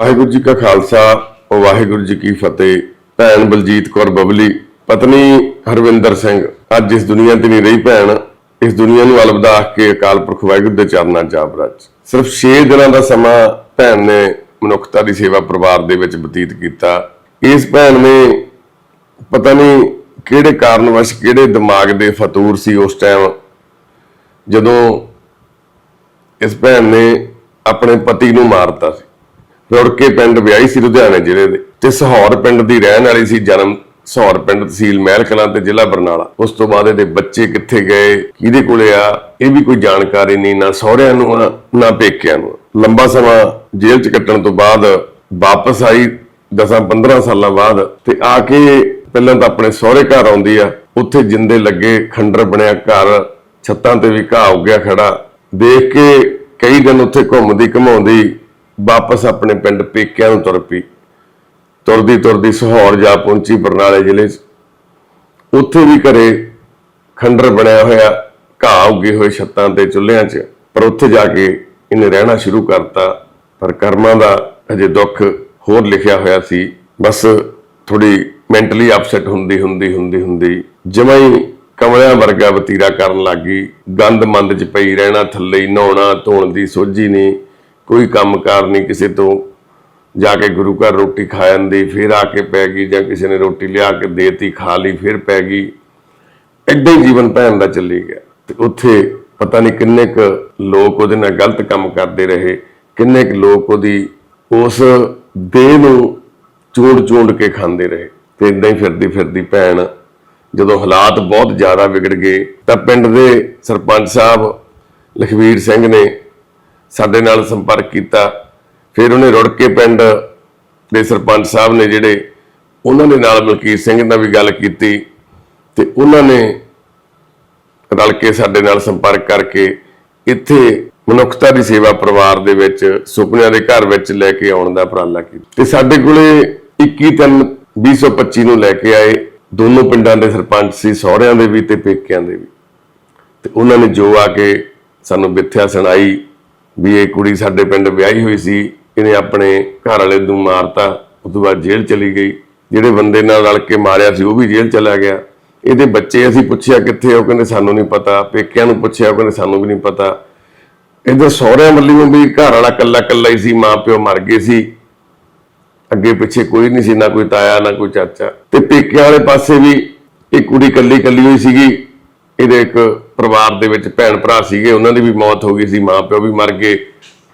ਵਾਹਿਗੁਰੂ ਜੀ ਕਾ ਖਾਲਸਾ, ਵਾਹਿਗੁਰੂ ਜੀ ਕੀ ਫਤਿਹ। ਭੈਣ ਬਲਜੀਤ ਕੌਰ ਬਬਲੀ, ਪਤਨੀ ਹਰਵਿੰਦਰ ਸਿੰਘ। ਅੱਜ ਇਸ ਦੁਨੀਆ ਤੇ ਨਹੀਂ ਰਹੀ ਭੈਣ। ਇਸ ਦੁਨੀਆ ਨੂੰ ਅਲਵਿਦਾ ਆਖ ਕੇ ਅਕਾਲ ਪੁਰਖ ਵਾਹਿਗੁਰੂ ਦੇ ਚਰਨਾਂ 'ਚ ਆਪ ਸਿਰਫ 6 ਦਿਨਾਂ ਦਾ ਸਮਾਂ ਭੈਣ ਨੇ ਮਨੁੱਖਤਾ ਦੀ ਸੇਵਾ ਪਰਿਵਾਰ ਦੇ ਵਿੱਚ ਬਤੀਤ ਕੀਤਾ। ਇਸ ਭੈਣ ਨੇ ਪਤਾ ਨਹੀਂ ਕਿਹੜੇ ਕਾਰਨ ਵਸ਼ ਕਿਹੜੇ ਦਿਮਾਗ ਦੇ ਫਤੂਰ ਸੀ ਉਸ ਟਾਈਮ। ਜਦੋਂ ਇਸ ਭੈਣ ਨੇ ਆਪਣੇ ਪਤੀ ਨੂੰ ਮਾਰਤਾ ਸੀ। ਰੁੜ ਪਿੰਡ ਵਿਆਹੀ ਸੀ ਲੁਧਿਆਣੇ ਜ਼ਿਲ੍ਹੇ ਦੇ ਤੇ ਸਹੌਰ ਪਿੰਡ ਦੀ ਰਹਿਣ ਵਾਲੀ ਸੀ ਜਨਮ ਸਹੌਰ ਪਿੰਡ ਤਹਿਸੀਲ ਮਹਿਲ ਕਲਾਂ ਤੇ ਜ਼ਿਲ੍ਹਾ ਬਰਨਾਲਾ। ਉਸ ਤੋਂ ਬਾਅਦ ਇਹਦੇ ਬੱਚੇ ਕਿੱਥੇ ਗਏ ਕਿਹਦੇ ਕੋਲੇ ਆ ਇਹ ਵੀ ਕੋਈ ਜਾਣਕਾਰੀ ਨਹੀਂ ਨਾ ਸਹੁਰਿਆਂ ਨੂੰ ਆ, ਨਾ ਪੇਕਿਆਂ ਨੂੰ। ਲੰਬਾ ਸਮਾਂ ਜੇਲ੍ਹ ਚ ਕੱਟਣ ਤੋਂ ਬਾਅਦ ਵਾਪਸ ਆਈ 10-15 ਸਾਲਾਂ ਬਾਅਦ ਤੇ ਆ ਕੇ ਪਹਿਲਾਂ ਤਾਂ ਆਪਣੇ ਸਹੁਰੇ ਘਰ ਆਉਂਦੀ ਆ ਉੱਥੇ ਜਿੰਦੇ ਲੱਗੇ ਖੰਡਰ ਬਣਿਆ ਘਰ ਛੱਤਾਂ ਤੇ ਵੀ ਘਾਹ ਉੱਗਿਆ ਖੜਾ। ਦੇਖ ਕੇ ਕਈ ਦਿਨ ਉੱਥੇ ਘੁੰਮਦੀ ਘਮਾਉਂਦੀ ਵਾਪਸ ਆਪਣੇ ਪਿੰਡ ਪੇਕਿਆਂ ਨੂੰ ਤੁਰ ਪਈ। ਤੁਰਦੀ ਤੁਰਦੀ ਸਹੌਰ ਜਾ ਪਹੁੰਚੀ ਬਰਨਾਲੇ ਜ਼ਿਲ੍ਹੇ 'ਚ। ਉੱਥੇ ਵੀ ਘਰੇ ਖੰਡਰ ਬਣਿਆ ਹੋਇਆ, ਘਾਹ ਉੱਗੇ ਹੋਏ ਛੱਤਾਂ ਤੇ ਚੁੱਲ੍ਹਿਆਂ 'ਚ। ਪਰ ਉੱਥੇ ਜਾ ਕੇ ਇਹਨੇ ਰਹਿਣਾ ਸ਼ੁਰੂ ਕਰਤਾ। ਪਰ ਕਰਮਾਂ ਦਾ ਅਜੇ ਦੁੱਖ ਹੋਰ ਲਿਖਿਆ ਹੋਇਆ ਸੀ। ਬਸ ਥੋੜੀ ਮੈਂਟਲੀ ਅਪਸੈਟ ਹੁੰਦੀ ਹੁੰਦੀ ਹੁੰਦੀ ਹੁੰਦੀ। ਜਮਾਂ ਹੀ ਕਮਲਿਆਂ ਵਰਗਾ ਵਤੀਰਾ ਕਰਨ ਲੱਗੀ ਗੰਦ ਮੰਦ 'ਚ ਪਈ, ਰਹਿਣਾ ਥੱਲੇ ਹੀ, ਨਹਾਉਣਾ, ਧੋਣ ਦੀ ਸੋਝੀ ਨਹੀਂ। ਕੋਈ ਕੰਮਕਾਰ ਨਹੀਂ ਕਿਸੇ ਤੋਂ। ਜਾ ਕੇ ਗੁਰੂ ਘਰ ਰੋਟੀ ਖਾ ਜਾਂਦੀ ਫਿਰ ਆ ਕੇ ਪੈ ਗਈ ਜਾਂ ਕਿਸੇ ਨੇ ਰੋਟੀ ਲਿਆ ਕੇ ਦੇਤੀ, ਖਾ ਲਈ, ਫਿਰ ਪੈ ਗਈ। ਏਦਾਂ ਹੀ ਜੀਵਨ ਭੈਣ ਦਾ ਚੱਲੀ ਗਿਆ। ਤੇ ਉੱਥੇ ਪਤਾ ਨਹੀਂ ਕਿੰਨੇ ਕੁ ਲੋਕ ਉਹਦੇ ਨਾਲ ਗਲਤ ਕੰਮ ਕਰਦੇ ਰਹੇ, ਕਿੰਨੇ ਕੁ ਲੋਕ ਉਹਦੀ ਉਸ ਦੇਹ ਨੂੰ ਚੂੰਡ ਚੂੰਡ ਕੇ ਖਾਂਦੇ ਰਹੇ। ਤੇ ਇਦਾਂ ਹੀ ਫਿਰਦੀ ਫਿਰਦੀ ਭੈਣ ਜਦੋਂ ਹਾਲਾਤ ਬਹੁਤ ਜ਼ਿਆਦਾ ਵਿਗੜ ਗਏ, ਤਾਂ ਪਿੰਡ ਦੇ ਸਰਪੰਚ ਸਾਹਿਬ ਲਖਵੀਰ ਸਿੰਘ ਨੇ ਸਾਡੇ ਨਾਲ ਸੰਪਰਕ ਕੀਤਾ। ਫਿਰ ਉਹਨੇ ਰੁੜ ਕੇ ਪਿੰਡ ਦੇ ਸਰਪੰਚ ਸਾਹਿਬ ਨੇ ਜਿਹੜੇ, ਉਹਨਾਂ ਦੇ ਨਾਲ ਮਲਕੀਤ ਸਿੰਘ ਨਾਲ ਵੀ ਗੱਲ ਕੀਤੀ ਤੇ ਉਹਨਾਂ ਨੇ ਰਲ ਕੇ ਸਾਡੇ ਨਾਲ ਸੰਪਰਕ ਕਰਕੇ ਇੱਥੇ ਮਨੁੱਖਤਾ ਦੀ ਸੇਵਾ ਪਰਿਵਾਰ ਦੇ ਵਿੱਚ, ਸੁਪਨਿਆਂ ਦੇ ਘਰ ਵਿੱਚ ਲੈ ਕੇ ਆਉਣ ਦਾ ਉਪਰਾਲਾ ਕੀਤਾ। ਤੇ ਸਾਡੇ ਕੋਲੇ 21 ਤਿੰਨ 2025 ਨੂੰ ਲੈ ਕੇ ਆਏ ਦੋਨੋਂ ਪਿੰਡਾਂ ਦੇ ਸਰਪੰਚ ਸੀ, ਸਹੁਰਿਆਂ ਦੇ ਵੀ ਤੇ ਪੇਕਿਆਂ ਦੇ ਵੀ। ਤੇ ਉਹਨਾਂ ਨੇ ਜੋ ਆ ਕੇ ਸਾਨੂੰ ਮਿੱਥਿਆ ਸੁਣਾਈ ਵੀ ਇਹ ਕੁੜੀ ਸਾਡੇ ਪਿੰਡ ਵਿਆਹੀ ਹੋਈ ਸੀ, ਇਹਨੇ ਆਪਣੇ ਘਰ ਵਾਲੇ ਨੂੰ ਮਾਰਤਾ, ਉਸ ਤੋਂ ਬਾਅਦ ਜੇਲ੍ਹ ਚਲੀ ਗਈ। ਜਿਹੜੇ ਬੰਦੇ ਨਾਲ ਰਲ ਕੇ ਮਾਰਿਆ ਸੀ, ਉਹ ਵੀ ਜੇਲ੍ਹ ਚਲਾ ਗਿਆ। ਇਹਦੇ ਬੱਚੇ ਅਸੀਂ ਪੁੱਛਿਆ ਕਿੱਥੇ ਉਹ ਕਹਿੰਦੇ ਸਾਨੂੰ ਨਹੀਂ ਪਤਾ। ਪੇਕਿਆਂ ਨੂੰ ਪੁੱਛਿਆ, ਉਹ ਕਹਿੰਦੇ ਸਾਨੂੰ ਵੀ ਨਹੀਂ ਪਤਾ। ਇਹਦੇ ਸਹੁਰਿਆਂ ਵੱਲੋਂ ਵੀ ਘਰ ਵਾਲਾ ਕੱਲਾ ਕੱਲਾ ਹੀ ਸੀ, ਮਾਂ ਪਿਓ ਮਰ ਗਏ ਸੀ। ਅੱਗੇ ਪਿੱਛੇ ਕੋਈ ਨਹੀਂ ਸੀ, ਨਾ ਕੋਈ ਤਾਇਆ, ਨਾ ਕੋਈ ਚਾਚਾ। ਤੇ ਪੇਕਿਆਂ ਵਾਲੇ ਪਾਸੇ ਵੀ ਇਹ ਕੁੜੀ ਕੱਲੀ ਕੱਲੀ ਹੋਈ ਸੀਗੀ। ਇਹਦੇ ਇੱਕ ਪਰਿਵਾਰ ਦੇ ਵਿੱਚ ਭੈਣ ਭਰਾ ਸੀਗੇ, ਉਹਨਾਂ ਦੀ ਵੀ ਮੌਤ ਹੋ ਗਈ ਸੀ, ਮਾਂ ਪਿਓ ਵੀ ਮਰ ਗਏ,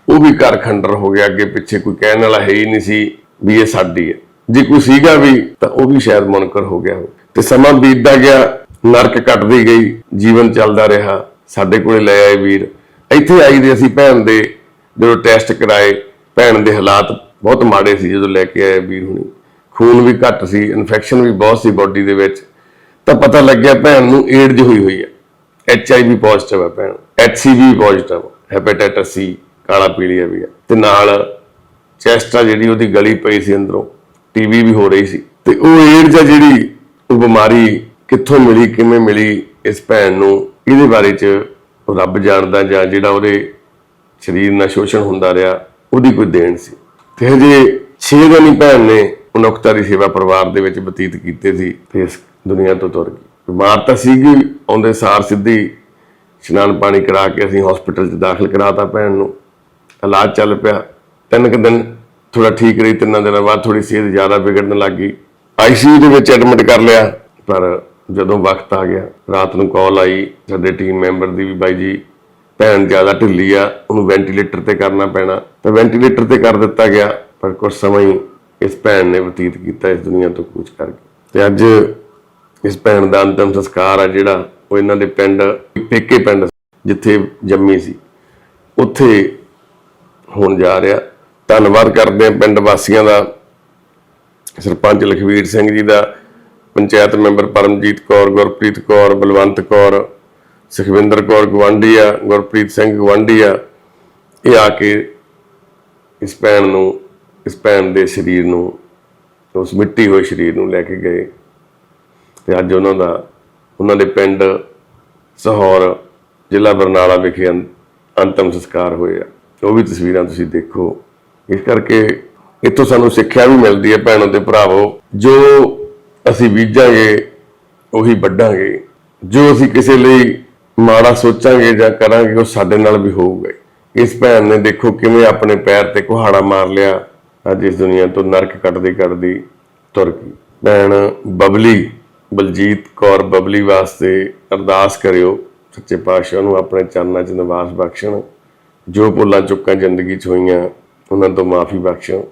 ਉਹ ਵੀ ਘਰ ਖੰਡਰ ਹੋ ਗਿਆ, ਅੱਗੇ ਪਿੱਛੇ ਕੋਈ ਕਹਿਣ ਵਾਲਾ ਹੈ ਹੀ ਨਹੀਂ ਸੀ ਵੀ ਇਹ ਸਾਡੀ ਹੈ। ਜੇ ਕੋਈ ਸੀਗਾ ਵੀ, ਤਾਂ ਉਹ ਵੀ ਸ਼ਾਇਦ ਮੁਨਕਰ ਹੋ ਗਿਆ ਹੋ ਤੇ ਸਮਾਂ ਬੀਤਦਾ ਗਿਆ, ਨਰਕ ਕੱਟਦੀ ਗਈ, ਜੀਵਨ ਚੱਲਦਾ ਰਿਹਾ, ਸਾਡੇ ਕੋਲੇ ਲੈ ਆਏ ਵੀਰ। ਇੱਥੇ ਆਈ ਦੇ ਅਸੀਂ ਭੈਣ ਦੇ, ਜਦੋਂ ਟੈਸਟ ਕਰਾਏ, ਭੈਣ ਦੇ ਹਾਲਾਤ ਬਹੁਤ ਮਾੜੇ ਸੀ ਜਦੋਂ ਲੈ ਕੇ ਆਏ ਵੀਰ ਹੁਣੀ। ਖੂਨ ਵੀ ਘੱਟ ਸੀ ਇਨਫੈਕਸ਼ਨ ਵੀ ਬਹੁਤ ਸੀ ਬਾਡੀ ਦੇ ਵਿੱਚ। ਤਾਂ ਪਤਾ ਲੱਗਿਆ ਭੈਣ ਨੂੰ ਏਡਜ਼ ਹੋਈ ਹੋਈ ਹੈ। ਐਚ ਆਈ ਵੀ ਪੋਜ਼ਿਟਿਵ ਹੈ ਭੈਣ। H C V positive hepatitis C ਕਾਲਾ ਪੀਲੀਆ ਵੀ ਹੈ। ਤੇ ਨਾਲ ਚੈਸਟ ਆ ਜਿਹੜੀ ਉਹਦੀ ਗਲੀ ਪਈ ਸੀ ਅੰਦਰੋਂ। ਟੀਵੀ ਵੀ ਹੋ ਰਹੀ ਸੀ। ਤੇ ਉਹ ਏਡਜ਼ ਆ ਜਿਹੜੀ ਉਹ ਬਿਮਾਰੀ ਕਿੱਥੋਂ ਮਿਲੀ, ਕਿਵੇਂ ਮਿਲੀ ਇਸ ਭੈਣ ਨੂੰ, ਇਹਦੇ ਬਾਰੇ ਚ ਰੱਬ ਜਾਣਦਾ ਜਾਂ ਜਿਹੜਾ ਉਹਦੇ ਸਰੀਰ ਨਾਲ ਸ਼ੋਸ਼ਣ ਹੁੰਦਾ ਰਿਹਾ, ਉਹਦੀ ਕੋਈ ਦੇਣ ਸੀ। ਤੇ ਹਜੇ 6 ਦਿਨ ਹੀ ਭੈਣ ਨੇ ਮਨੁੱਖਤਾ ਦੀ ਸੇਵਾ ਪਰਿਵਾਰ ਦੇ ਵਿੱਚ ਬਤੀਤ ਕੀਤੇ ਸੀ ਤੇ ਇਸ ਦੁਨੀਆ ਤੋਂ ਤੁਰ ਗਈ। ਬਿਮਾਰ ਤਾਂ ਸੀਗੀ, ਆਉਂਦੇ ਸਾਰ ਸਿੱਧੀ ਇਸ਼ਨਾਨ ਪਾਣੀ ਕਰਾ ਕੇ ਅਸੀਂ ਹਸਪੀਟਲ 'ਚ ਦਾਖਲ ਕਰਾਤਾ ਭੈਣ ਨੂੰ। ਇਲਾਜ ਚੱਲ ਪਿਆ। ਤਿੰਨ ਕੁ ਦਿਨ ਥੋੜਾ ਠੀਕ ਰਹੀ, ਤਿੰਨਾਂ ਦਿਨਾਂ ਬਾਅਦ ਥੋੜੀ ਸਿਹਤ ਜ਼ਿਆਦਾ ਵਿਗੜਨ ਲੱਗ ਗਈ। ਆਈਸੀਯੂ ਦੇ ਵਿੱਚ ਐਡਮਿਟ ਕਰ ਲਿਆ, ਪਰ ਜਦੋਂ ਵਕਤ ਆ ਗਿਆ, ਰਾਤ ਨੂੰ ਕਾਲ ਆਈ। ਸਾਡੇ ਟੀਮ ਮੈਂਬਰ ਦੀ ਵੀ ਬਾਈ ਜੀ ਭੈਣ ਜ਼ਿਆਦਾ ਢਿੱਲੀ ਆ, ਉਹਨੂੰ ਵੈਂਟੀਲੇਟਰ ਤੇ ਕਰਨਾ ਪੈਣਾ। ਤਾਂ ਵੈਂਟੀਲੇਟਰ ਤੇ ਕਰ ਦਿੱਤਾ ਗਿਆ, ਪਰ ਕੁਝ ਸਮਾਂ ਹੀ ਇਸ ਭੈਣ ਨੇ ਬਤੀਤ ਕੀਤਾ ਇਸ ਦੁਨੀਆ ਤੋਂ ਕੂਚ ਕਰਕੇ। ਤੇ ਅੱਜ ਇਸ ਭੈਣ ਦਾ ਅੰਤਮ ਸੰਸਕਾਰ ਆ ਜਿਹੜਾ ਉਹ ਇਹਨਾਂ ਦੇ ਪਿੰਡ, ਪੇਕੇ ਪਿੰਡ ਜਿੱਥੇ ਜੰਮੀ ਸੀ। ਉੱਥੇ ਹੋਣ ਜਾ ਰਿਹਾ। ਧੰਨਵਾਦ ਕਰਦੇ ਹਾਂ ਪਿੰਡ ਵਾਸੀਆਂ ਦਾ। ਸਰਪੰਚ ਲਖਵੀਰ ਸਿੰਘ ਜੀ ਦਾ, ਪੰਚਾਇਤ ਮੈਂਬਰ ਪਰਮਜੀਤ ਕੌਰ, ਗੁਰਪ੍ਰੀਤ ਕੌਰ, ਬਲਵੰਤ ਕੌਰ, ਸੁਖਵਿੰਦਰ ਕੌਰ ਗਵਾਂਢੀ ਆ, ਗੁਰਪ੍ਰੀਤ ਸਿੰਘ ਗਵਾਂਢੀ ਆ। ਇਹ ਆ ਕੇ ਇਸ ਭੈਣ ਨੂੰ ਇਸ ਭੈਣ ਦੇ ਸਰੀਰ ਨੂੰ, ਉਸ ਮਿੱਟੀ ਹੋਏ ਸਰੀਰ ਨੂੰ ਲੈ ਕੇ ਗਏ। ਤੇ ਅੱਜ ਉਹਨਾਂ ਦਾ, ਉਹਨਾਂ ਦੇ ਪਿੰਡ ਸਹੌਰ ਜ਼ਿਲ੍ਹਾ ਬਰਨਾਲਾ ਵਿਖੇ ਅੰਤ- ਅੰਤਮ ਸੰਸਕਾਰ ਹੋਇਆ ਉਹ ਵੀ ਤਸਵੀਰਾਂ ਤੁਸੀਂ ਦੇਖੋ। ਇਸ ਕਰਕੇ ਇੱਥੋਂ ਸਾਨੂੰ ਸਿੱਖਿਆ ਵੀ ਮਿਲਦੀ ਹੈ ਭੈਣੋ ਤੇ ਭਰਾਵੋ। ਜੋ ਅਸੀਂ ਬੀਜਾਂਗੇ, ਉਹੀ ਵੱਢਾਂਗੇ। ਜੋ ਅਸੀਂ ਕਿਸੇ ਲਈ ਮਾੜਾ ਸੋਚਾਂਗੇ ਜਾਂ ਕਰਾਂਗੇ, ਉਹ ਸਾਡੇ ਨਾਲ ਵੀ ਹੋਊਗਾ। ਇਸ ਭੈਣ ਨੇ ਦੇਖੋ ਕਿਵੇਂ ਆਪਣੇ ਪੈਰ ਤੇ ਕੁਹਾੜਾ ਮਾਰ ਲਿਆ। ਅੱਜ ਇਸ ਦੁਨੀਆ ਤੋਂ ਨਰਕ ਕੱਟਦੀ ਕੱਟਦੀ ਤੁਰ ਗਈ। ਭੈਣ ਬਬਲੀ, ਬਲਜੀਤ ਕੌਰ ਬਬਲੀ ਵਾਸਤੇ ਅਰਦਾਸ ਕਰਿਓ, ਸੱਚੇ ਪਾਤਸ਼ਾਹ ਨੂੰ ਆਪਣੇ ਚਰਨਾਂ 'ਚ ਨਿਵਾਸ ਬਖਸ਼ਣ। ਜੋ ਭੁੱਲਾਂ ਚੁੱਕਾਂ ਜ਼ਿੰਦਗੀ 'ਚ ਹੋਈਆਂ, ਉਹਨਾਂ ਤੋਂ ਮਾਫੀ ਬਖਸ਼ਣ,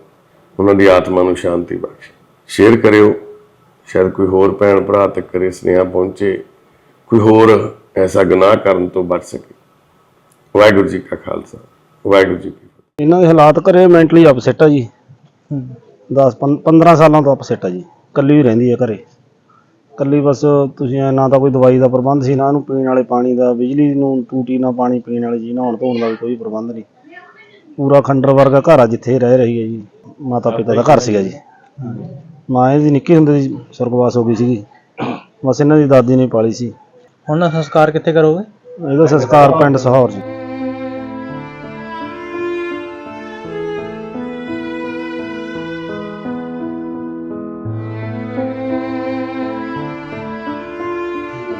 ਉਹਨਾਂ ਦੀ ਆਤਮਾ ਨੂੰ ਸ਼ਾਂਤੀ ਬਖਸ਼ ਸ਼ੇਅਰ ਕਰਿਓ, ਸ਼ਾਇਦ ਕੋਈ ਹੋਰ ਭੈਣ ਭਰਾ ਤੱਕ ਕਰੇ ਸੁਨੇਹਾ ਪਹੁੰਚੇ, ਕੋਈ ਹੋਰ ਐਸਾ ਗੁਨਾਹ ਕਰਨ ਤੋਂ ਬਚ ਸਕੇ। ਵਾਹਿਗੁਰੂ ਜੀ ਕਾ ਖਾਲਸਾ, ਵਾਹਿਗੁਰੂ ਜੀ ਕੀ ਫਤਿਹ। ਇਹਨਾਂ ਦੇ ਹਾਲਾਤ ਘਰੇ ਮੈਂਟਲੀ ਅਪਸੈਟ ਆ ਜੀ। 10 15 ਸਾਲਾਂ ਤੋਂ ਅਪਸੈਟ ਆ ਜੀ। ਕੱਲੀ ਹੀ ਰਹਿੰਦੀ ਹੈ ਘਰੇ। ਕੱਲੀ ਬਸ ਤੁਸੀਂ ਐਂ ਨਾ ਤਾਂ ਕੋਈ ਦਵਾਈ ਦਾ ਪ੍ਰਬੰਧ ਸੀ ਨਾ ਇਹਨੂੰ ਪੀਣ ਵਾਲੇ ਪਾਣੀ ਦਾ ਬਿਜਲੀ ਨੂੰ ਟੂਟੀ ਨਾ ਪਾਣੀ ਪੀਣ ਵਾਲੇ ਜੀ ਨਹਾਉਣ ਧੋਣ ਦਾ ਵੀ ਕੋਈ ਪ੍ਰਬੰਧ ਨਹੀਂ। ਪੂਰਾ ਖੰਡਰ ਵਰਗਾ ਘਰ ਆ ਜਿੱਥੇ ਰਹਿ ਰਹੀ ਹੈ ਜੀ। ਮਾਤਾ ਪਿਤਾ ਦਾ ਘਰ ਸੀਗਾ ਜੀ। ਮਾਂ ਇਹਦੀ ਨਿੱਕੀ ਹੁੰਦੇ ਦੀ ਸੁਰਗਵਾਸ ਹੋ ਗਈ ਸੀਗੀ। ਬਸ ਇਹਨਾਂ ਦੀ ਦਾਦੀ ਨੇ ਪਾਲੀ ਸੀ। ਹੁਣ ਸੰਸਕਾਰ ਕਿੱਥੇ ਕਰੋਗੇ? ਇਹਦਾ ਸੰਸਕਾਰ ਪਿੰਡ ਸਹੌਰ ਜੀ।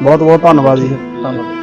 ਬਹੁਤ ਬਹੁਤ ਧੰਨਵਾਦ ਜੀ। ਧੰਨਵਾਦ।